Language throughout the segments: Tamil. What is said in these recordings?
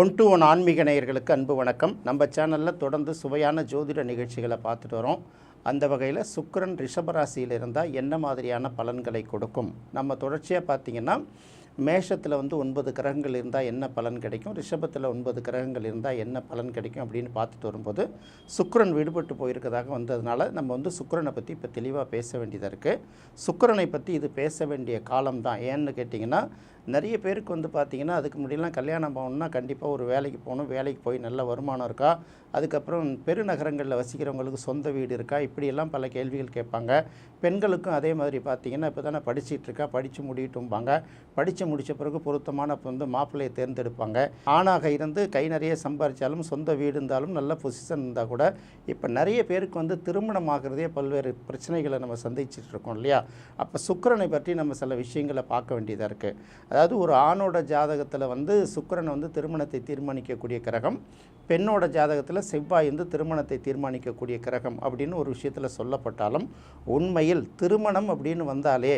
ஒன் டு ஒன் ஆன்மீக நேயர்களுக்கு அன்பு வணக்கம். நம்ம சேனலில் தொடர்ந்து சுவையான ஜோதிட நிகழ்ச்சிகளை பார்த்துட்டு வரோம். அந்த வகையில் சுக்கரன் ரிஷபராசியில் இருந்தால் என்ன மாதிரியான பலன்களை கொடுக்கும்? நம்ம தொடர்ச்சியாக பார்த்தீங்கன்னா மேஷத்தில் வந்து ஒன்பது கிரகங்கள் இருந்தால் என்ன பலன் கிடைக்கும்? ரிஷபத்தில் ஒன்பது கிரகங்கள் இருந்தால் என்ன பலன் கிடைக்கும்? அப்படின்னு பார்த்துட்டு வரும்போது சுக்கரன் விடுபட்டு போயிருக்கதாக வந்ததுனால நம்ம வந்து சுக்கரனை பற்றி இப்போ தெளிவாக பேச வேண்டியதாக இருக்குது சுக்கரனை பற்றி இது பேச வேண்டிய காலம் தான் ஏன்னு கேட்டிங்கன்னா நிறைய பேருக்கு வந்து பார்த்திங்கன்னா அதுக்கு முன்னாடிலாம் கல்யாணம் போகணுன்னா கண்டிப்பாக ஒரு வேலைக்கு போகணும். வேலைக்கு போய் நல்ல வருமானம் இருக்கா? அதுக்கப்புறம் பெருநகரங்களில் வசிக்கிறவங்களுக்கு சொந்த வீடு இருக்கா? இப்படியெல்லாம் பல கேள்விகள் கேட்பாங்க. பெண்களுக்கும் அதே மாதிரி பார்த்திங்கன்னா இப்போ தானே படிச்சுட்டு இருக்கா? படித்து முடியட்டும்பாங்க. படித்து முடித்த பிறகு பொருத்தமான இப்போ வந்து மாப்பிள்ளையை தேர்ந்தெடுப்பாங்க. ஆணாக இருந்து கை நிறைய சம்பாதிச்சாலும் சொந்த வீடு இருந்தாலும் நல்ல பொசிஷன் இருந்தால் கூட இப்போ நிறைய பேருக்கு வந்து திருமணம் ஆகிறதே பல்வேறு பிரச்சனைகளை நம்ம சந்திச்சிட்டு இருக்கோம் இல்லையா? அப்போ சுக்கரனை பற்றி நம்ம சில விஷயங்களை பார்க்க வேண்டியதாக இருக்குது அதாவது ஒரு ஆணோட ஜாதகத்தில் வந்து சுக்கிரன் வந்து திருமணத்தை தீர்மானிக்கக்கூடிய கிரகம் பெண்ணோட ஜாதகத்தில் செவ்வாய் வந்து திருமணத்தை தீர்மானிக்கக்கூடிய கிரகம் அப்படின்னு ஒரு விஷயத்தில் சொல்லப்பட்டாலும் உண்மையில் திருமணம் அப்படின்னு வந்தாலே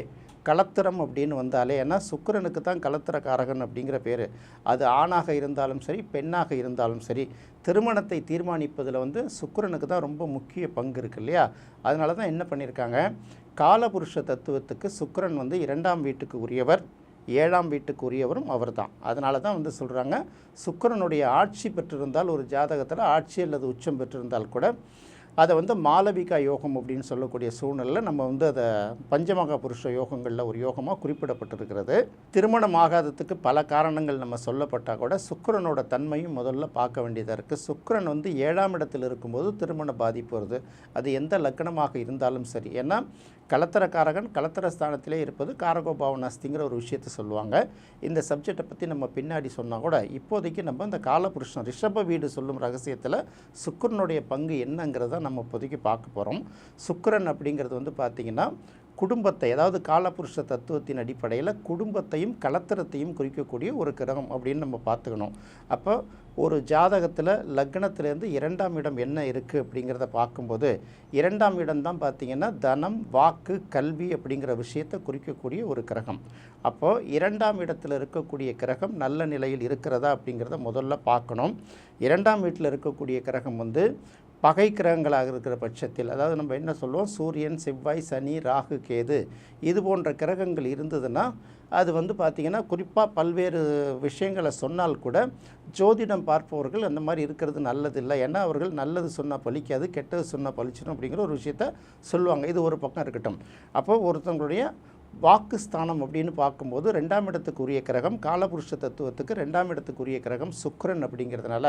கலத்திரம் அப்படின்னு வந்தாலே ஏன்னா சுக்கரனுக்கு தான் கலத்திரக்காரகன் அப்படிங்கிற பேர். அது ஆணாக இருந்தாலும் சரி பெண்ணாக இருந்தாலும் சரி திருமணத்தை தீர்மானிப்பதில் வந்து சுக்கரனுக்கு தான் ரொம்ப முக்கிய பங்கு இருக்குது இல்லையா? அதனால தான் என்ன பண்ணியிருக்காங்க காலபுருஷ தத்துவத்துக்கு சுக்கிரன் வந்து இரண்டாம் வீட்டுக்கு உரியவர். ஏழாம் வீட்டுக்கு உரியவரும் அவர் தான் அதனால தான் வந்து சொல்கிறாங்க சுக்கிரனுடைய ஆட்சி பெற்றிருந்தால் ஒரு ஜாதகத்தில் ஆட்சி அல்லது உச்சம் பெற்றிருந்தால் கூட அதை வந்து மாலவிகா யோகம் அப்படின்னு சொல்லக்கூடிய சூழ்நிலையில் நம்ம வந்து அதை பஞ்சமகா புருஷ யோகங்களில் ஒரு யோகமாக குறிப்பிடப்பட்டிருக்கிறது. திருமணம் ஆகாததுக்கு பல காரணங்கள் நம்ம சொல்லப்பட்டால் கூட சுக்கரனோட தன்மையும் முதல்ல பார்க்க வேண்டியதாக இருக்குது சுக்கரன் வந்து ஏழாம் இடத்தில் இருக்கும்போது திருமண பாதிப்பு வருது. அது எந்த லக்கணமாக இருந்தாலும் சரி. ஏன்னா கலத்தரக்காரகன் கலத்தர ஸ்தானத்திலே இருப்பது காரகோபாவனாஸ்திங்கிற ஒரு விஷயத்தை சொல்லுவாங்க. இந்த சப்ஜெக்டை பற்றி நம்ம பின்னாடி சொன்னால் கூட இப்போதைக்கு நம்ம இந்த காலபுருஷன் ரிஷப வீடு சொல்லும் ரகசியத்தில் சுக்கிரனுடைய பங்கு என்னங்கிறத நம்ம இப்போதைக்கு பார்க்க போகிறோம் சுக்கரன் அப்படிங்கிறது வந்து பார்த்திங்கன்னா குடும்பத்தை அதாவது காலபுருஷ தத்துவத்தின் அடிப்படையில் குடும்பத்தையும் கலத்திரத்தையும் குறிக்கக்கூடிய ஒரு கிரகம் அப்படின்னு நம்ம பார்த்துக்கணும். அப்போ ஒரு ஜாதகத்தில் லக்னத்திலேருந்து இரண்டாம் இடம் என்ன இருக்குது அப்படிங்கிறத பார்க்கும்போது இரண்டாம் இடம் தான் பார்த்திங்கன்னா தனம் வாக்கு கல்வி அப்படிங்கிற விஷயத்தை குறிக்கக்கூடிய ஒரு கிரகம். அப்போது இரண்டாம் இடத்தில் இருக்கக்கூடிய கிரகம் நல்ல நிலையில் இருக்கிறதா அப்படிங்கிறத முதல்ல பார்க்கணும். இரண்டாம் வீட்டில் இருக்கக்கூடிய கிரகம் வந்து பகை கிரகங்களாக இருக்கிற பட்சத்தில் அதாவது நம்ம என்ன சொல்லுவோம்? சூரியன் செவ்வாய் சனி ராகு கேது இது போன்ற கிரகங்கள் இருந்ததுன்னா அது வந்து பார்த்திங்கன்னா குறிப்பாக பல்வேறு விஷயங்களை சொன்னால் கூட ஜோதிடம் பார்ப்பவர்கள் அந்த மாதிரி இருக்கிறது நல்லதில்லை. ஏன்னா அவர்கள் நல்லது சொன்னால் பலிக்காது கெட்டது சொன்னால் பலிச்சிடும் அப்படிங்கிற ஒரு விஷயத்த சொல்லுவாங்க. இது ஒரு பக்கம் இருக்கட்டும். அப்போ ஒருத்தவங்களுடைய வாக்குஸ்தானம் அப்படின்னு பார்க்கும்போது ரெண்டாம் இடத்துக்குரிய கிரகம் காலபுருஷ தத்துவத்துக்கு ரெண்டாம் இடத்துக்குரிய கிரகம் சுக்கரன் அப்படிங்கிறதுனால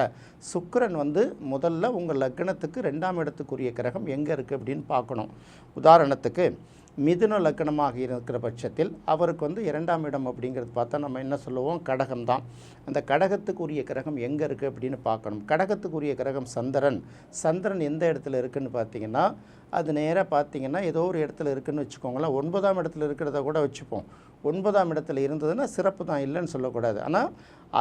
சுக்கரன் வந்து முதல்ல உங்கள் லக்னத்துக்கு ரெண்டாம் இடத்துக்குரிய கிரகம் எங்கே இருக்குது அப்படின்னு பார்க்கணும். உதாரணத்துக்கு மிதுன லக்கணமாக இருக்கிற பட்சத்தில் அவருக்கு வந்து இரண்டாம் இடம் அப்படிங்கிறது பார்த்தா நம்ம என்ன சொல்லுவோம்? கடகம் தான் அந்த கடகத்துக்குரிய கிரகம் எங்கே இருக்குது அப்படின்னு பார்க்கணும். கடகத்துக்குரிய கிரகம் சந்திரன். சந்திரன் எந்த இடத்துல இருக்குன்னு பார்த்தீங்கன்னா அது நேராக பார்த்தீங்கன்னா ஏதோ ஒரு இடத்துல இருக்குன்னு வச்சுக்கோங்களேன். ஒன்பதாம் இடத்துல இருக்கிறத கூட வச்சுப்போம். ஒன்பதாம் இடத்துல இருந்ததுன்னா சிறப்பு தான் இல்லைன்னு சொல்லக்கூடாது. ஆனால்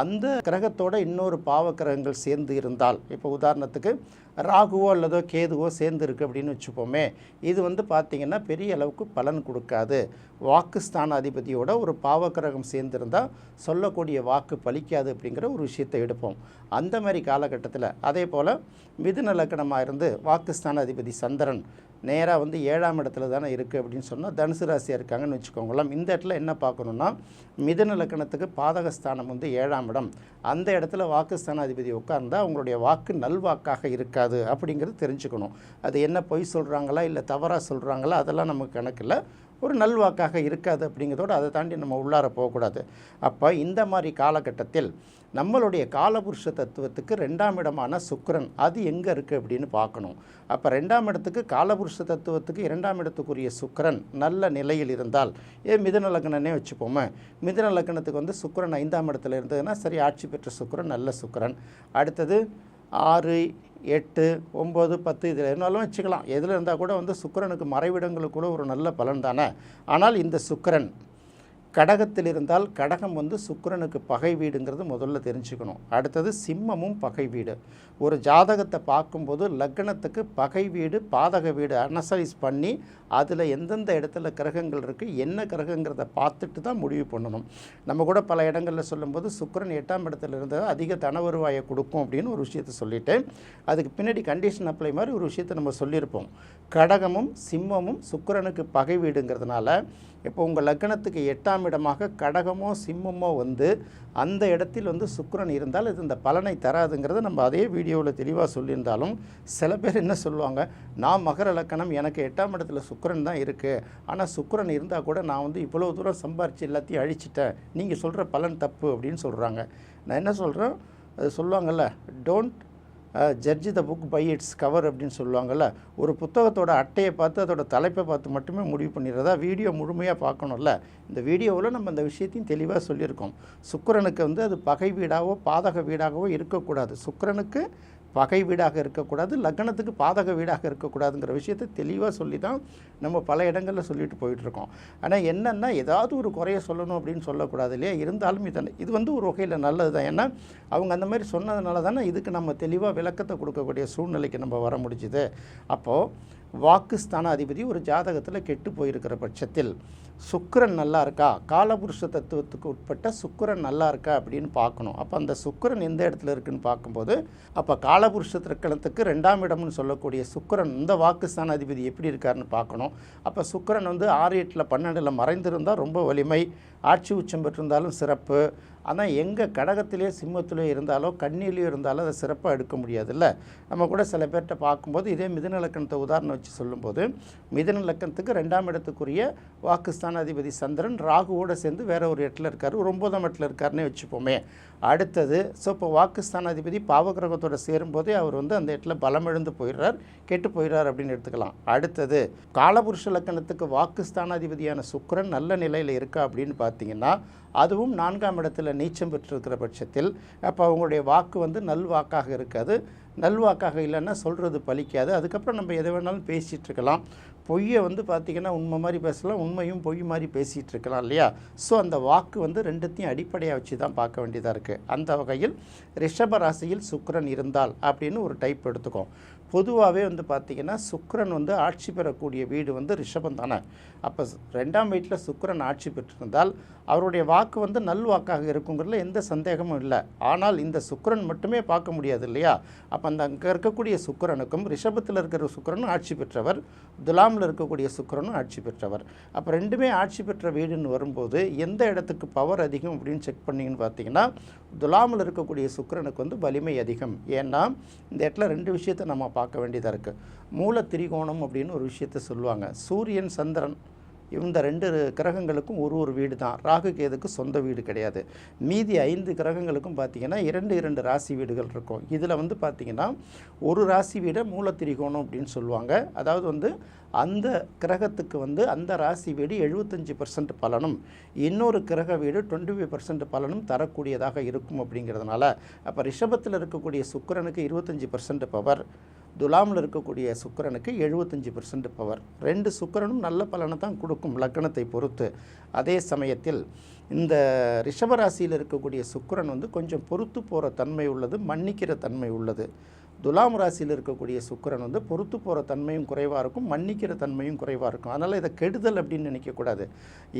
அந்த கிரகத்தோட இன்னொரு பாவ கிரகங்கள் சேர்ந்து இருந்தால் இப்போ உதாரணத்துக்கு ராகுவோ அல்லதோ கேதுவோ சேர்ந்து இருக்குது அப்படின்னு வச்சுப்போமே இது வந்து பார்த்திங்கன்னா பெரிய அளவுக்கு பலன் கொடுக்காது. வாக்குஸ்தான அதிபதியோட ஒரு பாவக்கிரகம் சேர்ந்திருந்தால் சொல்லக்கூடிய வாக்கு பலிக்காது அப்படிங்கிற ஒரு விஷயத்தை எடுப்போம். அந்த மாதிரி காலகட்டத்தில் அதே போல் மிதுன லக்கணமாக இருந்து வாக்குஸ்தான அதிபதி சந்திரன் நேராக வந்து ஏழாம் இடத்துல தானே இருக்குது அப்படின்னு சொன்னால் தனுசு ராசியாக இருக்காங்கன்னு வச்சுக்கோங்களேன். இந்த இடத்துல என்ன பார்க்கணுன்னா மிதன லக்கணத்துக்கு பாதகஸ்தானம் வந்து ஏழாம் இடம். அந்த இடத்துல வாக்குஸ்தான அதிபதி உட்கார்ந்தால் அவங்களுடைய வாக்கு நல்வாக்காக இருக்காது அப்படிங்கிறது தெரிஞ்சுக்கணும். அது என்ன பொய் சொல்கிறாங்களா இல்லை தவறாக சொல்கிறாங்களா அதெல்லாம் நமக்கு கணக்கில் ஒரு நல்வாக்காக இருக்காது அப்படிங்கிறதோடு அதை தாண்டி நம்ம உள்ளார போகக்கூடாது. அப்போ இந்த மாதிரி காலகட்டத்தில் நம்மளுடைய காலபுருஷ தத்துவத்துக்கு ரெண்டாம் இடமான சுக்கரன் அது எங்கே இருக்குது அப்படின்னு பார்க்கணும். அப்போ ரெண்டாம் இடத்துக்கு காலபுருஷ தத்துவத்துக்கு இரண்டாம் இடத்துக்குரிய சுக்கரன் நல்ல நிலையில் இருந்தால் ஏ மிதன லக்னனே வச்சுப்போமே. மிதன லக்னத்துக்கு வந்து சுக்கரன் ஐந்தாம் இடத்துல இருந்ததுன்னா சரி ஆட்சி பெற்ற சுக்கிரன் நல்ல சுக்கரன். அடுத்தது ஆறு எட்டு ஒம்பது பத்து இதில் இருந்தாலும் வச்சுக்கலாம். எதில் இருந்தால் கூட வந்து சுக்கிரனுக்கு மறைவிடங்களுக்கு கூட ஒரு நல்ல பலன் தானே. ஆனால் இந்த சுக்கரன் கடகத்தில் இருந்தால் கடகம் வந்து சுக்கரனுக்கு பகை வீடுங்கிறது முதல்ல தெரிஞ்சுக்கணும். அடுத்தது சிம்மமும் பகை வீடு. ஒரு ஜாதகத்தை பார்க்கும்போது லக்னத்துக்கு பகை வீடு பாதக வீடு அனசைஸ் பண்ணி அதில் எந்தெந்த இடத்துல கிரகங்கள் இருக்குது என்ன கிரகங்கிறத பார்த்துட்டு தான் முடிவு பண்ணணும். நம்ம கூட பல இடங்களில் சொல்லும்போது சுக்கிரன் எட்டாம் இடத்துல இருந்தால் அதிக தன வருவாயை கொடுக்கும் அப்படின்னு ஒரு விஷயத்தை சொல்லிட்டு அதுக்கு பின்னாடி கண்டிஷன் அப்ளை மாதிரி ஒரு விஷயத்தை நம்ம சொல்லியிருப்போம். கடகமும் சிம்மமும் சுக்கரனுக்கு பகை வீடுங்கிறதுனால இப்போ உங்கள் லக்னத்துக்கு எட்டாம் இடமாக கடகமோ சிம்மமோ வந்து அந்த இடத்தில் வந்து சுக்கரன் இருந்தால் இது இந்த பலனை தராதுங்கிறத நம்ம அதே வீடியோவில் தெளிவாக சொல்லியிருந்தாலும் சில பேர் என்ன சொல்லுவாங்க நான் மகர லக்கணம் எனக்கு எட்டாம் இடத்துல சுக்கரன் தான் இருக்குது ஆனால் சுக்கரன் இருந்தால் கூட நான் வந்து இவ்வளோ தூரம் சம்பாரித்து எல்லாத்தையும் அழிச்சிட்டேன். நீங்கள் சொல்கிற பலன் தப்பு அப்படின்னு சொல்கிறாங்க நான் என்ன சொல்கிறேன் அது சொல்லுவாங்கள்ல don't judge the book by its cover அப்படின்னு சொல்லுவாங்கள்ல ஒரு புத்தகத்தோட அட்டையை பார்த்து அதோட தலைப்பை பார்த்து மட்டுமே முடிவு பண்ணிடுறதா வீடியோ முழுமையாக பார்க்கணும்ல. இந்த வீடியோவில் நம்ம இந்த விஷயத்தையும் தெளிவாக சொல்லியிருக்கோம். சுக்கரனுக்கு வந்து அது பகை வீடாகவோ பாதக வீடாகவோ இருக்கக்கூடாது. சுக்கரனுக்கு பகை வீடாக இருக்கக்கூடாது லக்னத்துக்கு பாதக வீடாக இருக்கக்கூடாதுங்கிற விஷயத்தை தெளிவாக சொல்லி தான் நம்ம பல இடங்களில் சொல்லிட்டு போயிட்டுருக்கோம். ஆனால் என்னென்னா ஏதாவது ஒரு குறைய சொல்லணும் அப்படின்னு சொல்லக்கூடாது இல்லையா? இருந்தாலும் இதனை இது வந்து ஒரு வகையில் நல்லது தான் ஏன்னா அவங்க அந்த மாதிரி சொன்னதுனால தானே இதுக்கு நம்ம தெளிவாக விளக்கத்தை கொடுக்கக்கூடிய சூழ்நிலைக்கு நம்ம வர முடிஞ்சுது. அப்போது வாக்குஸ்தான அதிபதி ஒரு ஜாதகத்தில் கெட்டு போயிருக்கிற பட்சத்தில் சுக்கரன் நல்லா இருக்கா? காலபுருஷ தத்துவத்துக்கு உட்பட்ட சுக்கரன் நல்லா இருக்கா அப்படின்னு பார்க்கணும். அப்போ அந்த சுக்கரன் எந்த இடத்துல இருக்குன்னு பார்க்கும்போது அப்போ காலபுருஷ திருக்கணத்துக்கு ரெண்டாம் இடம்னு சொல்லக்கூடிய சுக்கரன் இந்த வாக்குஸ்தான அதிபதி எப்படி இருக்காருன்னு பார்க்கணும். அப்போ சுக்கரன் வந்து ஆறு எட்டில் பன்னெண்டில் மறைந்திருந்தால் ரொம்ப வலிமை. ஆட்சி உச்சம் பெற்றிருந்தாலும் சிறப்பு. ஆனால் எங்கே கடகத்திலே சிம்மத்திலே இருந்தாலோ கண்ணிலையோ இருந்தாலோ அதை சிறப்பாக எடுக்க முடியாதுல்ல. நம்ம கூட சில பேர்கிட்ட பார்க்கும்போது இதே மிதுனலக்கணத்தை உதாரணம் வச்சு சொல்லும்போது மிதினலக்கணத்துக்கு ரெண்டாம் இடத்துக்குரிய வாக்குஸ்தான அதிபதி சந்திரன் ராகுவோடு சேர்ந்து வேற ஒரு இடத்துல இருக்கார் ஒரு ஒன்பதாம் இடத்துல இருக்காருன்னே வச்சுப்போமே. அடுத்தது ஸோ இப்போ வாக்குஸ்தான அதிபதி பாவகிரகத்தோட சேரும்போதே அவர் வந்து அந்த இடத்துல பலம் இழந்து போயிடுறார் கெட்டு போயிடுறார் அப்படின்னு எடுத்துக்கலாம். அடுத்தது காலபுருஷ லக்கணத்துக்கு வாக்குஸ்தானாதிபதியான சுக்கிரன் நல்ல நிலையில் இருக்கா அப்படின்னு பார்த்தீங்கன்னா அதுவும் நான்காம் இடத்துல நீச்சம் பெற்றிருக்கிற பட்சத்தில் அப்போ அவங்களுடைய வாக்கு வந்து நல்வாக்காக இருக்காது. நல்வாக்காக இல்லைன்னா சொல்கிறது பலிக்காது அதுக்கப்புறம் நம்ம எதை வேணாலும் பேசிகிட்டு இருக்கலாம். பொய்யை வந்து பார்த்திங்கன்னா உண்மை மாதிரி பேசலாம் உண்மையும் பொய் மாதிரி பேசிகிட்டு இருக்கலாம் இல்லையா? ஸோ அந்த வாக்கு வந்து ரெண்டுத்தையும் அடிப்படையாக வச்சு தான் பார்க்க வேண்டியதாக இருக்குது அந்த வகையில் ரிஷப ராசியில் சுக்கரன் இருந்தால் அப்படின்னு ஒரு டைப் எடுத்துக்கோம் பொதுவாகவே வந்து பார்த்திங்கன்னா சுக்கரன் வந்து ஆட்சி பெறக்கூடிய வீடு வந்து ரிஷபம் தானே. அப்போ ரெண்டாம் வீட்டில் சுக்கரன் ஆட்சி பெற்றிருந்தால் அவருடைய வாக்கு வந்து நல்வாக்காக இருக்குங்கிறதுல எந்த சந்தேகமும் இல்லை. ஆனால் இந்த சுக்கரன் மட்டுமே பார்க்க முடியாது இல்லையா? அப்போ அந்த அங்கே இருக்கக்கூடிய சுக்கிரனுக்கும் ரிஷபத்தில் இருக்கிற சுக்கிரனும் ஆட்சி பெற்றவர் துலாமில் இருக்கக்கூடிய சுக்கிரனும் ஆட்சி பெற்றவர். அப்போ ரெண்டுமே ஆட்சி பெற்ற வீடுன்னு வரும்போது எந்த இடத்துக்கு பவர் அதிகம் அப்படின்னு செக் பண்ணிங்கன்னு பார்த்தீங்கன்னா துலாமில் இருக்கக்கூடிய சுக்கரனுக்கு வந்து வலிமை அதிகம். ஏன்னா இந்த இடத்துல ரெண்டு விஷயத்தை நம்ம பார்க்க வேண்டியதாக இருக்குது மூல திரிகோணம் அப்படின்னு ஒரு விஷயத்தை சொல்லுவாங்க. சூரியன் சந்திரன் இந்த ரெண்டு கிரகங்களுக்கும் ஒரு ஒரு வீடு தான் ராகு கேதுக்கு சொந்த வீடு கிடையாது. மீதி ஐந்து கிரகங்களுக்கும் பார்த்திங்கன்னா இரண்டு இரண்டு ராசி வீடுகள் இருக்கும். இதில் வந்து பார்த்திங்கன்னா ஒரு ராசி வீடை மூலத்திரிகோணம் அப்படின்னு சொல்லுவாங்க. அதாவது வந்து அந்த கிரகத்துக்கு வந்து அந்த ராசி வீடு எழுபத்தஞ்சி பர்சன்ட் பலனும் இன்னொரு கிரக வீடு டுவெண்ட்டி ஃபைவ் பர்சன்ட் பலனும் தரக்கூடியதாக இருக்கும் அப்படிங்கிறதுனால அப்போ ரிஷபத்தில் இருக்கக்கூடிய சுக்கிரனுக்கு இருபத்தஞ்சி பர்சன்ட் பவர் துலாமில் இருக்கக்கூடிய சுக்கிரனுக்கு எழுபத்தஞ்சி பர்சன்ட் பவர் ரெண்டு சுக்கரனும் நல்ல பலனை தான் கொடுக்கும் லக்னத்தை பொறுத்து. அதே சமயத்தில் இந்த ரிஷபராசியில் இருக்கக்கூடிய சுக்கரன் வந்து கொஞ்சம் பொறுத்து போகிற தன்மை உள்ளது மன்னிக்கிற தன்மை உள்ளது. துலாம் ராசியில் இருக்கக்கூடிய சுக்கரன் வந்து பொறுத்து போகிற தன்மையும் குறைவாக இருக்கும் மன்னிக்கிற தன்மையும் குறைவாக இருக்கும். அதனால் இதை கெடுதல் அப்படின்னு நினைக்கக்கூடாது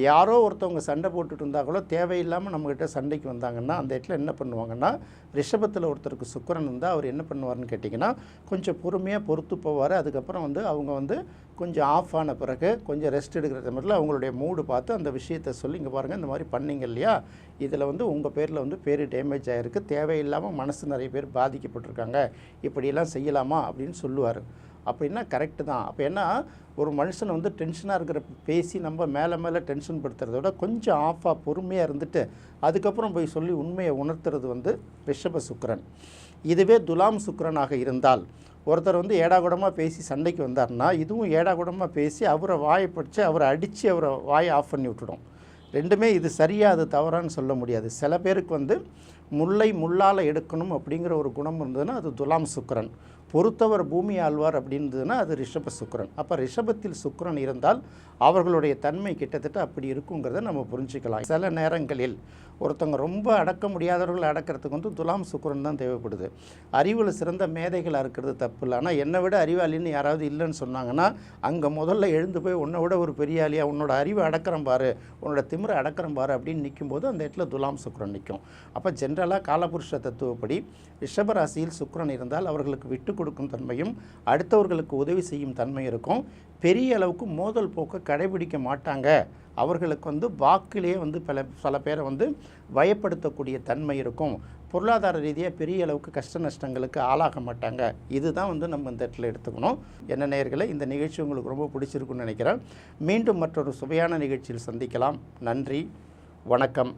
யாரோ ஒருத்தவங்க சண்டை போட்டுட்டு இருந்தால் கூட தேவையில்லாமல் நம்மக்கிட்ட சண்டைக்கு வந்தாங்கன்னா அந்த இடத்துல என்ன பண்ணுவாங்கன்னா ரிஷபத்தில் ஒருத்தருக்கு சுக்கரன் இருந்தால் அவர் என்ன பண்ணுவார்னு கேட்டிங்கன்னா கொஞ்சம் பொறுமையாக பொறுத்து போவார். அதுக்கப்புறம் வந்து அவங்க வந்து கொஞ்சம் ஆஃப் ஆன பிறகு கொஞ்சம் ரெஸ்ட் எடுக்கிற சமயத்தில் அவங்களுடைய மூடு பார்த்து அந்த விஷயத்தை சொல்லி இங்கே பாருங்கள் இந்த மாதிரி பண்ணீங்க இல்லையா? இதில் வந்து உங்கள் பேரில் வந்து பேர் டேமேஜ் ஆகிருக்கு தேவையில்லாமல் மனசு நிறைய பேர் பாதிக்கப்பட்டிருக்காங்க. இப்படியெல்லாம் செய்யலாமா அப்படின்னு சொல்லுவார். அப்படின்னா கரெக்டு தான். அப்போ ஏன்னா ஒரு மனுஷன் வந்து டென்ஷனாக இருக்கிற பேசி நம்ம மேலே மேலே டென்ஷன் படுத்துறத விட கொஞ்சம் ஆஃபாக பொறுமையாக இருந்துட்டு அதுக்கப்புறம் போய் சொல்லி உண்மையை உணர்த்துறது வந்து ரிஷப சுக்கரன். இதுவே துலாம் சுக்கரனாக இருந்தால் ஒருத்தர் வந்து ஏடாகுடமாக பேசி சண்டைக்கு வந்தார்னா இதுவும் ஏடாகுடமாக பேசி அவரை வாயை படித்து அவரை அடித்து அவரை வாயை ஆஃப் பண்ணி விட்டுடும். ரெண்டுமே இது சரியாக அது தவறான்னு சொல்ல முடியாது. சில பேருக்கு வந்து முல்லை முள்ளால் எடுக்கணும் அப்படிங்கிற ஒரு குணம் இருந்ததுன்னா அது துலாம் சுக்கரன். பொறுத்தவர் பூமி ஆழ்வார் அப்படின்றதுன்னா அது ரிஷப சுக்கரன். அப்போ ரிஷபத்தில் சுக்கரன் இருந்தால் அவர்களுடைய தன்மை கிட்டத்தட்ட அப்படி இருக்குங்கிறத நம்ம புரிஞ்சுக்கலாம். சில நேரங்களில் ஒருத்தவங்க ரொம்ப அடக்க முடியாதவர்களை அடக்கிறதுக்கு வந்து துலாம் சுக்கரன் தான் தேவைப்படுது. அறிவில் சிறந்த மேதைகளாக இருக்கிறது தப்பு இல்லை. ஆனால் என்னை விட அறிவாளின்னு யாராவது இல்லைன்னு சொன்னாங்கன்னா அங்கே முதல்ல எழுந்து போய் உன்னை விட ஒரு பெரியாளியா உன்னோட அறிவை அடக்கிறேன் பாரு உன்னோட திமிரை அடக்கிறேன் பாரு அப்படின்னு நிற்கும்போது அந்த இடத்துல துலாம் சுக்கரன் நிற்கும் அப்போ ஜென்ரலாக காலபுருஷ தத்துவப்படி ரிஷபராசியில் சுக்கரன் இருந்தால் அவர்களுக்கு விட்டு கொடுக்கும் தன்மையும் அடுத்தவர்களுக்கு உதவி செய்யும் தன்மை இருக்கும். பெரிய அளவுக்கு மோதல் போக்கை கடைபிடிக்க மாட்டாங்க. அவர்களுக்கு வந்து வாக்கிலேயே வந்து பல சில பேரை வந்து பயப்படுத்தக்கூடிய தன்மை இருக்கும். பொருளாதார ரீதியாக பெரிய அளவுக்கு கஷ்ட நஷ்டங்களுக்கு ஆளாக மாட்டாங்க. இதுதான் வந்து நம்ம இந்த இடத்துல எடுத்துக்கணும். என்ன நேர்களை இந்த நிகழ்ச்சி உங்களுக்கு ரொம்ப பிடிச்சிருக்குன்னு நினைக்கிறேன். மீண்டும் மற்றொரு சுவையான நிகழ்ச்சியில் சந்திக்கலாம். நன்றி. வணக்கம்.